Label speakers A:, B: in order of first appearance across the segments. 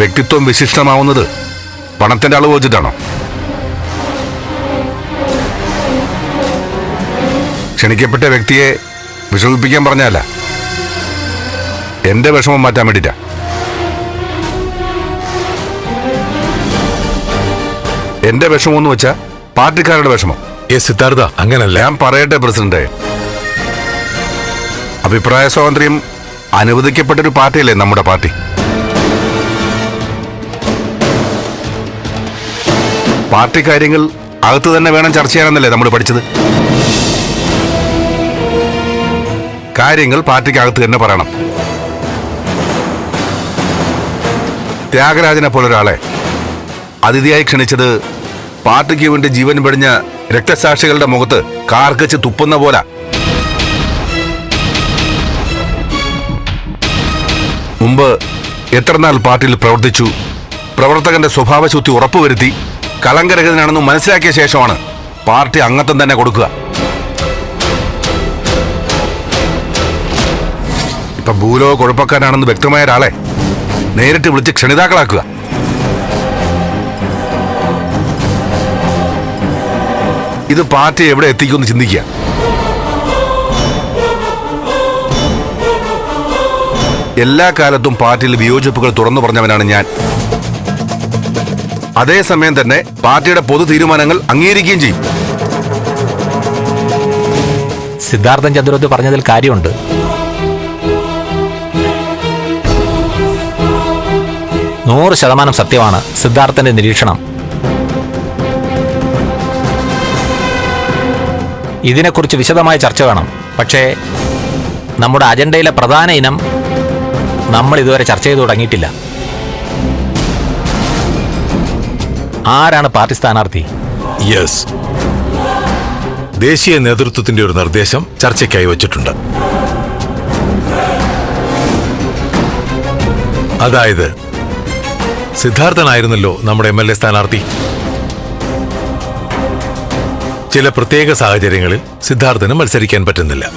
A: വ്യക്തിത്വം വിശിഷ്ടമാവുന്നത് പണത്തിന്റെ അളവ് വെച്ചിട്ടാണോ? ക്ഷണിക്കപ്പെട്ട വ്യക്തിയെ വിഷമിപ്പിക്കാൻ പറഞ്ഞല്ല എന്റെ വിഷമം മാറ്റാൻ വേണ്ടിട്ടാ എന്റെ വിഷമം എന്ന് വെച്ചാ പാർട്ടിക്കാരുടെ വിഷമം.
B: ഏ സിദ്ധാർത്ഥ അങ്ങനല്ല.
A: ഞാൻ പറയട്ടെ പ്രസിഡന്റ്. അഭിപ്രായ സ്വാതന്ത്ര്യം അനുവദിക്കപ്പെട്ടൊരു പാർട്ടിയല്ലേ നമ്മുടെ പാർട്ടി? പാർട്ടി കാര്യങ്ങൾ അകത്ത് തന്നെ വേണം ചർച്ച ചെയ്യാനെന്നല്ലേ നമ്മൾ പഠിച്ചത്? കാര്യങ്ങൾ പാർട്ടിക്ക് അകത്ത് തന്നെ പറയണം. ത്യാഗരാജനെ ഒരാളെ അതിഥിയായി ക്ഷണിച്ചത് പാർട്ടിക്ക് വേണ്ടി ജീവൻ പെടിഞ്ഞ രക്തസാക്ഷികളുടെ മുഖത്ത് കാർക്കച്ച് തുപ്പുന്ന പോലെ. മുമ്പ് എത്രനാൾ പാർട്ടിയിൽ പ്രവർത്തിച്ചു? പ്രവർത്തകന്റെ സ്വഭാവശുദ്ധി ഉറപ്പുവരുത്തി. കളങ്കരഹിതനാണെന്ന് മനസ്സിലാക്കിയ ശേഷമാണ് പാർട്ടി അംഗത്വം തന്നെ കൊടുക്കുക. ഇപ്പൊ ഭൂലോ കുഴപ്പക്കാരാണെന്ന് വ്യക്തമായ ഒരാളെ നേരിട്ട് വിളിച്ച് ക്ഷണിതാക്കളാക്കുക. ഇത് പാർട്ടി എവിടെ എത്തിക്കുമെന്ന് ചിന്തിക്കുക. എല്ലാ കാലത്തും പാർട്ടിയിൽ വിയോജിപ്പുകൾ തുറന്നു പറഞ്ഞവനാണ് ഞാൻ. അതേസമയം തന്നെ പാർട്ടിയുടെ പൊതു തീരുമാനങ്ങൾ അംഗീകരിക്കുകയും ചെയ്യും.
C: സിദ്ധാർത്ഥൻ ചന്ദ്രോത്ത് പറഞ്ഞതിൽ കാര്യമുണ്ട്. നൂറ് ശതമാനം സത്യമാണ് സിദ്ധാർത്ഥന്റെ നിരീക്ഷണം. ഇതിനെക്കുറിച്ച് വിശദമായ ചർച്ച വേണം. പക്ഷേ നമ്മുടെ അജണ്ടയിലെ പ്രധാന ഇനം നമ്മൾ ഇതുവരെ ചർച്ച ചെയ്തു തുടങ്ങിയിട്ടില്ല. ആരാണ് പാർട്ടി സ്ഥാനാർത്ഥി?
B: യെസ് ദേശീയ നേതൃത്വത്തിന്റെ ഒരു നിർദ്ദേശം ചർച്ചയ്ക്കായി വച്ചിട്ടുണ്ട്. അതായത് സിദ്ധാർത്ഥനായിരുന്നല്ലോ നമ്മുടെ എം എൽ എ സ്ഥാനാർത്ഥി. ചില പ്രത്യേക സാഹചര്യങ്ങളിൽ സിദ്ധാർത്ഥന് മത്സരിക്കാൻ പറ്റുന്നില്ല.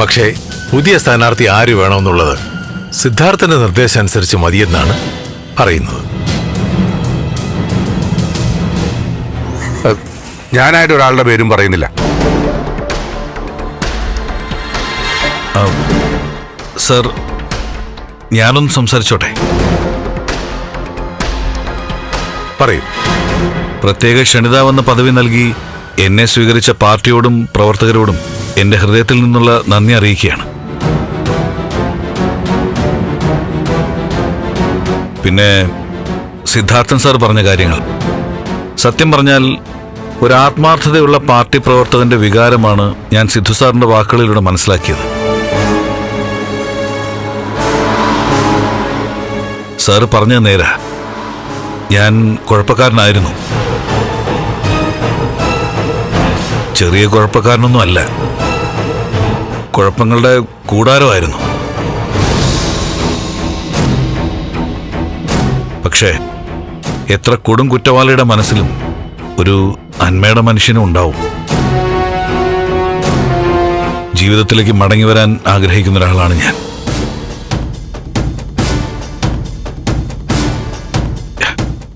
B: പക്ഷേ പുതിയ സ്ഥാനാർത്ഥി ആര് വേണമെന്നുള്ളത് സിദ്ധാർത്ഥന്റെ നിർദ്ദേശം അനുസരിച്ച് മതിയെന്നാണ് പറയുന്നത്
A: ഞാനായിട്ട് ഒരാളുടെ പേരും പറയുന്നില്ല.
D: സർ ഞാനൊന്ന് സംസാരിച്ചോട്ടെ?
B: പറയും.
D: പ്രത്യേക ക്ഷണിതാവെന്ന പദവി നൽകി എന്നെ സ്വീകരിച്ച പാർട്ടിയോടും പ്രവർത്തകരോടും എന്റെ ഹൃദയത്തിൽ നിന്നുള്ള നന്ദി അറിയിക്കുകയാണ്. പിന്നെ സിദ്ധാർത്ഥൻ സാർ പറഞ്ഞ കാര്യങ്ങൾ. സത്യം പറഞ്ഞാൽ ഒരു ആത്മാർത്ഥതയുള്ള പാർട്ടി പ്രവർത്തകന്റെ വികാരമാണ് ഞാൻ സിദ്ധു സാറിന്റെ വാക്കുകളിലൂടെ മനസ്സിലാക്കിയത്. സാറ് പറഞ്ഞ നേരെ. ഞാൻ കുഴപ്പക്കാരനായിരുന്നു. ചെറിയ കുഴപ്പക്കാരനൊന്നും അല്ല. കുഴപ്പങ്ങളുടെ കൂടാരമായിരുന്നു. പക്ഷേ എത്ര കൊടും കുറ്റവാളിയുടെ മനസ്സിലും ഒരു അന്മയുടെ മനുഷ്യനും ഉണ്ടാവും. ജീവിതത്തിലേക്ക് മടങ്ങി വരാൻ ആഗ്രഹിക്കുന്ന ഒരാളാണ് ഞാൻ.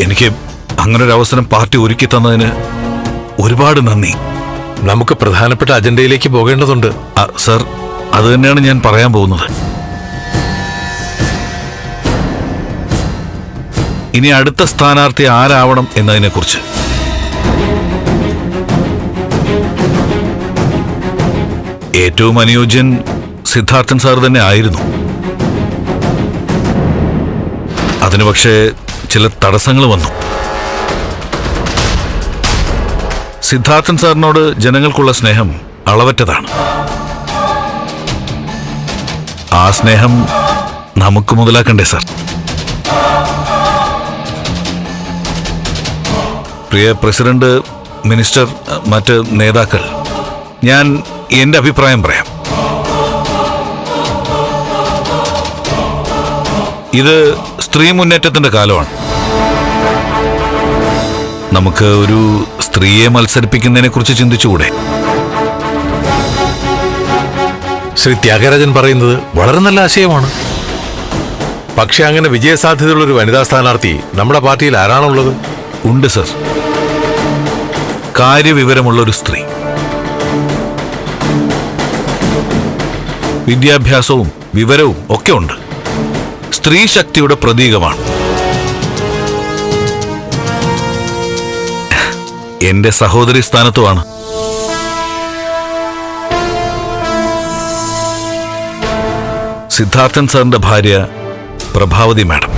D: എനിക്ക് അങ്ങനെ ഒരു അവസരം പാർട്ടി ഒരുക്കി തന്നതിന് ഒരുപാട് നന്ദി.
B: നമുക്ക് പ്രധാനപ്പെട്ട അജണ്ടയിലേക്ക് പോകേണ്ടതുണ്ട്.
D: സർ അത് തന്നെയാണ് ഞാൻ പറയാൻ പോകുന്നത്. ഇനി അടുത്ത സ്ഥാനാർത്ഥി ആരാവണം എന്നതിനെക്കുറിച്ച്. ഏറ്റവും അനുയോജ്യൻ സിദ്ധാർത്ഥൻ സാർ തന്നെ ആയിരുന്നു. അതിന് പക്ഷേ ചില തടസ്സങ്ങൾ വന്നു. സിദ്ധാർത്ഥൻ സാറിനോട് ജനങ്ങൾക്കുള്ള സ്നേഹം അളവറ്റതാണ്. ആ സ്നേഹം നമുക്ക് മുതലാക്കണ്ടേ സർ? പ്രിയ പ്രസിഡന്റ് മിനിസ്റ്റർ മറ്റ് നേതാക്കൾ ഞാൻ എന്റെ അഭിപ്രായം പറയാം. ഇത് സ്ത്രീ മുന്നേറ്റത്തിന്റെ കാലമാണ്. നമുക്ക് ഒരു സ്ത്രീയെ മത്സരിപ്പിക്കുന്നതിനെ കുറിച്ച് ചിന്തിച്ചുകൂടെ?
B: ശ്രീ ത്യാഗരാജൻ പറയുന്നത് വളരെ നല്ല ആശയമാണ്. പക്ഷെ അങ്ങനെ വിജയസാധ്യതയുള്ള ഒരു വനിതാ സ്ഥാനാർത്ഥി നമ്മുടെ പാർട്ടിയിൽ ആരാണുള്ളത്?
D: ഉണ്ട് സർ. കാര്യവിവരമുള്ള ഒരു സ്ത്രീ. വിദ്യാഭ്യാസവും വിവരവും ഒക്കെ ഉണ്ട് സ്ത്രീ ശക്തിയുടെ പ്രതീകമാണ്. എന്റെ സഹോദരി സ്ഥാനത്തുമാണ്. സിദ്ധാർത്ഥൻ സാറിന്റെ ഭാര്യ പ്രഭാവതി മാഡം.